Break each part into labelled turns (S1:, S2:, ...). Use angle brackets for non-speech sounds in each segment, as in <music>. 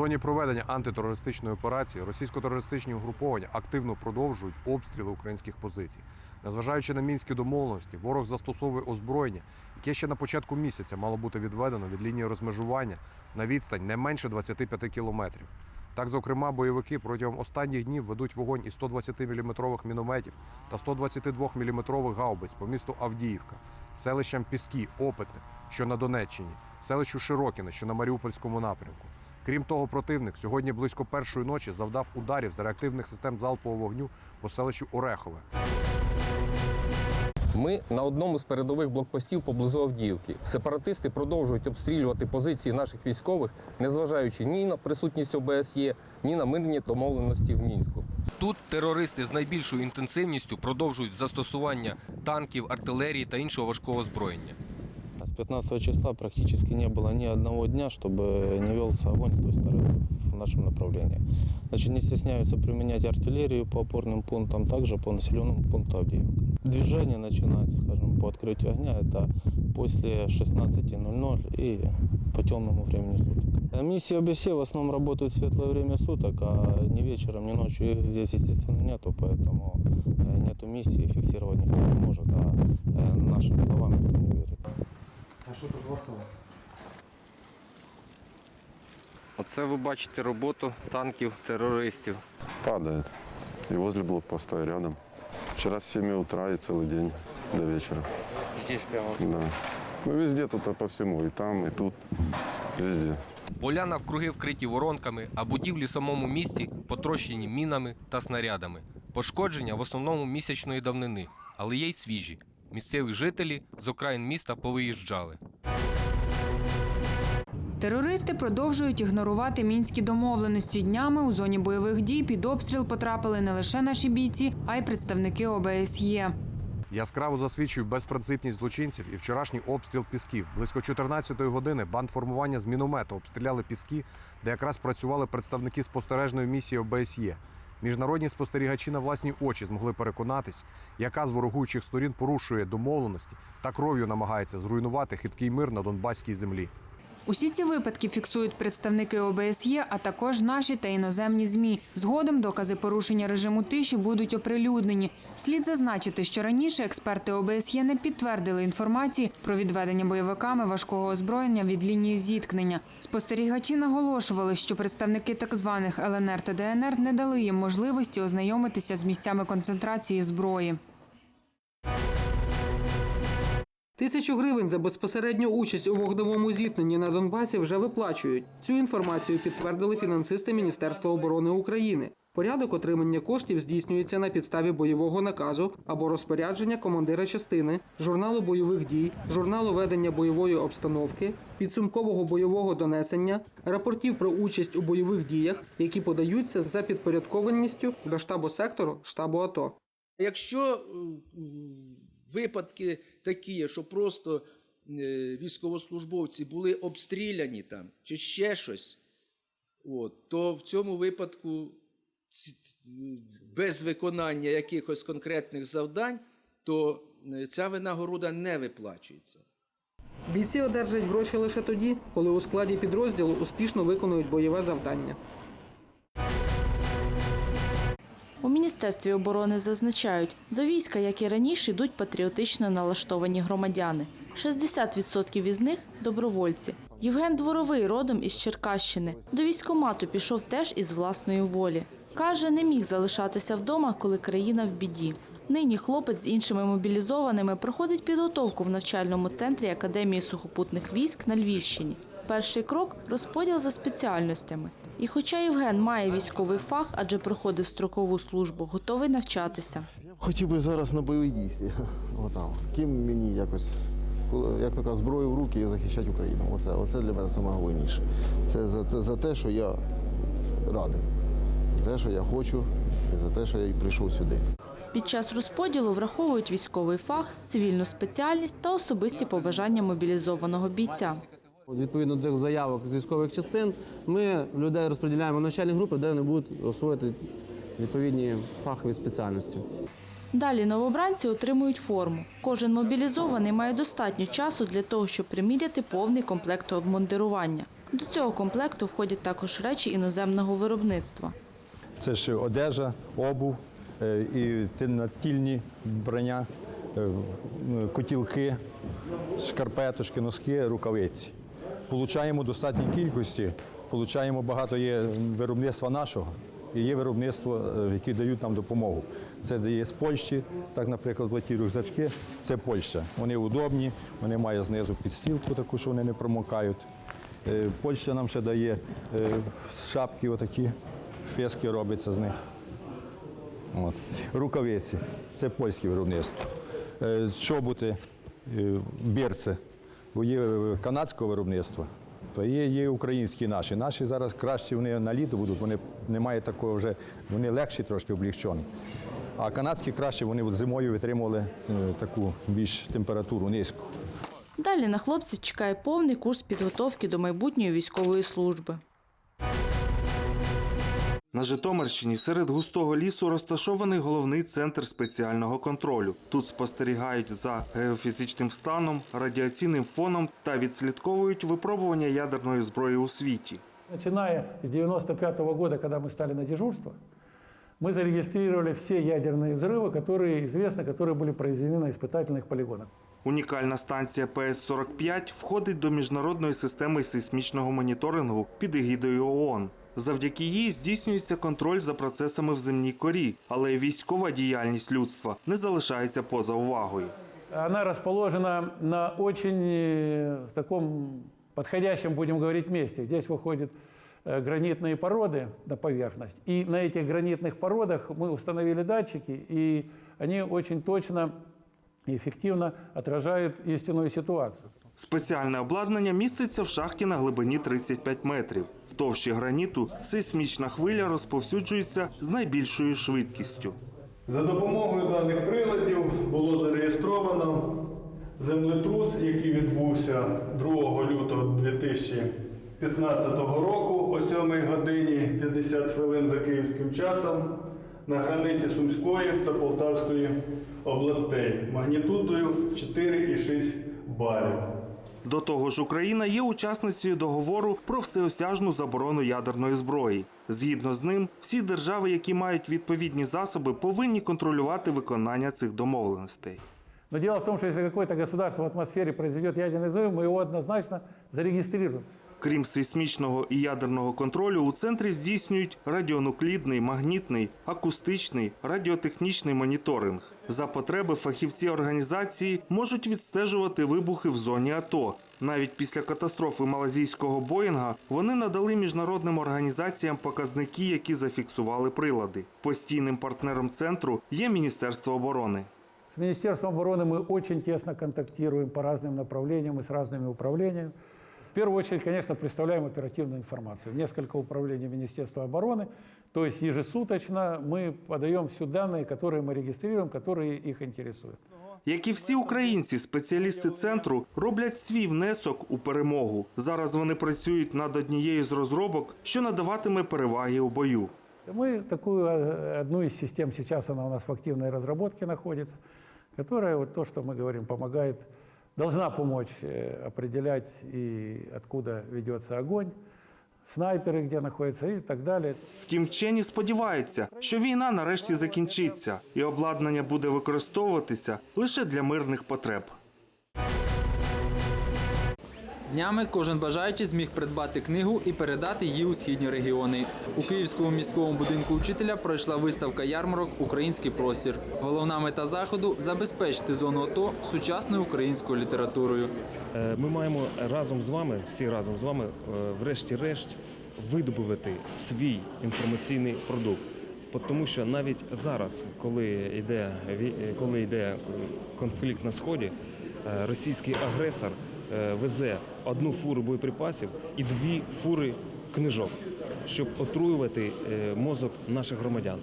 S1: зоні проведення антитерористичної операції російсько-терористичні угруповання активно продовжують обстріли українських позицій. Незважаючи на мінські домовленості, ворог застосовує озброєння, яке ще на початку місяця мало бути відведено від лінії розмежування на відстань не менше 25 кілометрів. Так, зокрема, бойовики протягом останніх днів ведуть вогонь із 120-мм мінометів та 122-мм гаубиць по місту Авдіївка, селищам Піски, Опитне, що на Донеччині, селищу Широкіне, що на Маріупольському напрямку. Крім того, противник сьогодні близько першої ночі завдав ударів з реактивних систем залпового вогню по селищу Орехове.
S2: Ми на одному з передових блокпостів поблизу Авдіївки. Сепаратисти продовжують обстрілювати позиції наших військових, незважаючи ні на присутність ОБСЄ, ні на мирні домовленості в мінську. Тут терористи з найбільшою інтенсивністю продовжують застосування танків, артилерії та іншого важкого озброєння.
S3: С 15 числа практически не было ни одного дня, чтобы не велся огонь с той стороны в нашем направлении. Значит, не стесняются применять артиллерию по опорным пунктам, также по населенному пункту Авдеевка. Движение начинать, скажем, по открытию огня, это после 16.00 и по темному времени суток. А Миссии ОБСЕ в основном работают в светлое время суток, а не вечером, не ночью. Их здесь, естественно, нету, поэтому э, нету миссии, фиксировать никто не может, а э, нашим словам никто не верит.
S2: Оце ви бачите роботу танків терористів.
S4: Падает. И возле блокпоста, и рядом. Вчера с 7 утра и целый день до вечера.
S2: Здесь прямо.
S4: Да. Ну, везде тут а по всему. И там, и тут. Везде.
S2: Поля навкруги вкриті воронками, а будівлі в самому місті потрощені мінами та снарядами. Пошкодження в основному місячної давнини, але є й свіжі. Місцеві жителі з окраїн міста повиїжджали.
S5: Терористи продовжують ігнорувати мінські домовленості. Днями у зоні бойових дій під обстріл потрапили не лише наші бійці, а й представники ОБСЄ.
S1: Яскраво засвідчує безпринципність злочинців і вчорашній обстріл пісків. Близько 14-ї години бандформування з міномету обстріляли піски, де якраз працювали представники спостережної місії ОБСЄ. Міжнародні спостерігачі на власні очі змогли переконатись, яка з ворогуючих сторін порушує домовленості та кров'ю намагається зруйнувати хиткий мир на Донбаській землі.
S5: Усі ці випадки фіксують представники ОБСЄ, а також наші та іноземні змі. Згодом докази порушення режиму тиші будуть оприлюднені. Слід зазначити, що раніше експерти ОБСЄ не підтвердили інформації про відведення бойовиками важкого озброєння від лінії зіткнення. Спостерігачі наголошували, що представники так званих ЛНР та ДНР не дали їм можливості ознайомитися з місцями концентрації зброї.
S6: Тисячу гривень за безпосередню участь у вогневому зіткненні на Донбасі вже виплачують. Цю інформацію підтвердили фінансисти Міністерства оборони України. Порядок отримання коштів здійснюється на підставі бойового наказу або розпорядження командира частини, журналу бойових дій, журналу ведення бойової обстановки, підсумкового бойового донесення, рапортів про участь у бойових діях, які подаються за підпорядкованістю до штабу сектору штабу АТО.
S7: Якщо випадки такі, що просто е, військовослужбовці були обстріляні там чи ще щось, от, то в цьому випадку без виконання якихось конкретних завдань, то е, ця винагорода не виплачується.
S6: Бійці одержать гроші лише тоді, коли у складі підрозділу успішно виконують бойове завдання.
S8: У Міністерстві оборони зазначають, до війська, як і раніше, йдуть патріотично налаштовані громадяни. 60% із них добровольці. Євген Дворовий родом із Черкащини. До військомату пішов теж із власної волі. Каже, не міг залишатися вдома, коли країна в біді. Нині хлопець з іншими мобілізованими проходить підготовку в навчальному центрі Академії сухопутних військ на Львівщині. Перший крок розподіл за спеціальностями. І хоча Євген має військовий фах, адже проходив строкову службу, готовий навчатися.
S9: Хотів би зараз на бойові дійстві. <laughs> Отам. Ким мені якось, як то кажуть, зброю в руки і захищати Україну. Оце, оце для мене найголовніше. Це за, за те, що я радий. За те, що я хочу, і за те, що я прийшов сюди.
S8: Під час розподілу враховують військовий фах, цивільну спеціальність та особисті побажання мобілізованого бійця.
S10: Відповідно до заявок з військових частин, ми людей розподіляємо в навчальні групи, де вони будуть освоїти відповідні фахові спеціальності.
S8: Далі новобранці отримують форму. Кожен мобілізований має достатньо часу для того, щоб приміряти повний комплект обмундирування. До цього комплекту входять також речі іноземного виробництва.
S11: Це ж одежа, обув, е, і натільні вбрання, е, котілки, шкарпеточки, носки, рукавиці. Получаємо достатній кількості, получаємо багато є виробництва нашого і є виробництво, е, які дають нам допомогу. Це дає з Польщі, так, наприклад, ті рюкзачки, це Польща. Вони удобні, вони мають знизу підстілку таку, що вони не промокають. Е, Польща нам ще дає е, шапки отакі, фески робляться з них. От. Рукавиці це польське виробництво. Чоботи, е, бірці, бо є е, канадського виробництва, то є, є українські наші. Наші зараз кращі вони на літо будуть, вони немає такого вже, вони легші трошки облігчені. А канадські краще вони зимою витримували е, таку більш температуру низьку.
S8: Далі на хлопців чекає повний курс підготовки до майбутньої військової служби.
S12: На Житомирщині серед густого лісу розташований головний центр спеціального контролю. Тут спостерігають за геофізичним станом, радіаційним фоном та відслідковують випробування ядерної зброї у світі.
S13: Начиная с 95 года, когда мы стали на дежурство, мы зарегистрировали все ядерные взрывы, которые известны, которые были произведены на испытательных полигонах.
S12: Унікальна станція ПС-45 входить до міжнародної системи сейсмічного моніторингу під егідою ООН. Завдяки їй здійснюється контроль за процесами в земній корі, але й військова діяльність людства не залишається поза увагою.
S13: Она расположена на очень э, таком подходящем, будем говорить, месте. Здесь выходят э, гранитные породы на поверхность. И на этих гранитных породах мы установили датчики, и они очень точно и эффективно отражают истинную ситуацию.
S12: Спеціальне обладнання міститься в шахті на глибині 35 метрів. В товщі граніту сейсмічна хвиля розповсюджується з найбільшою швидкістю.
S14: За допомогою даних приладів було зареєстровано землетрус, який відбувся 2 лютого 2015 року о 7 годині 50 хвилин за київським часом на границі Сумської та Полтавської областей магнітудою 4,6 балів.
S12: До того ж, Україна є учасницею договору про всеосяжну заборону ядерної зброї. Згідно з ним, всі держави, які мають відповідні засоби, повинні контролювати виконання цих домовленостей.
S13: Но дело в том, что если какое-то государство в атмосфере произведет ядерный взрыв, мы его однозначно зарегистрируем.
S12: Крім сейсмічного і ядерного контролю, у центрі здійснюють радіонуклідний, магнітний, акустичний, радіотехнічний моніторинг. За потреби фахівці організації можуть відстежувати вибухи в зоні АТО. Навіть після катастрофи малазійського Боїнга вони надали міжнародним організаціям показники, які зафіксували прилади. Постійним партнером центру є Міністерство оборони.
S13: С Министерством обороны мы очень тесно контактируем по разным направлениям и с разными управлениями. В первую очередь, конечно, представляем оперативную информацию. Несколько управлений Министерства обороны, то есть ежесуточно мы подаем все данные, которые мы регистрируем, которые их интересуют.
S12: Як і всі українці, спеціалісти центру роблять свій внесок у перемогу. Зараз вони працюють над однією з розробок, що надаватиме переваги у бою.
S13: Мы такую э, одну из систем сейчас, она у нас в активной разработке находится, которая, вот то, что мы говорим, помогает, должна помочь э, определять, и откуда ведется огонь, снайперы где находятся и так далее.
S12: Втім, вчені сподіваються, що війна нарешті закінчиться, і обладнання буде використовуватися лише для мирних потреб.
S15: Днями кожен бажаючий зміг придбати книгу і передати її у східні регіони. У Київському міському будинку учителя пройшла виставка ярмарок Український простір. Головна мета заходу забезпечити зону АТО сучасною українською літературою.
S16: Е, Ми маємо разом з вами, всі разом з вами, е, врешті-решт, видобувати свій інформаційний продукт. Тому що навіть зараз, коли йде, коли йде конфлікт на сході, е, російський агресор везе одну фуру боєприпасів і дві фури книжок, щоб отруювати е, мозок наших громадян.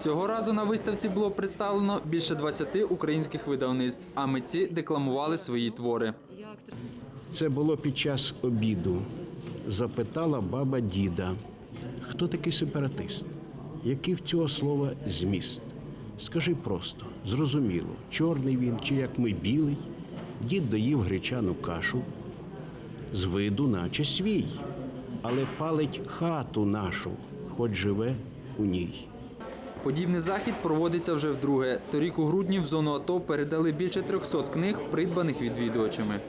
S15: Цього разу на виставці було представлено більше 20 українських видавництв, а митці декламували свої твори.
S17: Це було під час обіду. Запитала баба діда, хто такий сепаратист? Який в цього слова зміст? Скажи просто, зрозуміло, чорний він чи як ми білий. Дід доїв гречану кашу, з виду, наче свій. але палить хату нашу, хоч живе у ній.
S15: Подібний захід проводиться вже вдруге. Торік у грудні в зону АТО передали більше 300 книг, придбаних відвідувачами.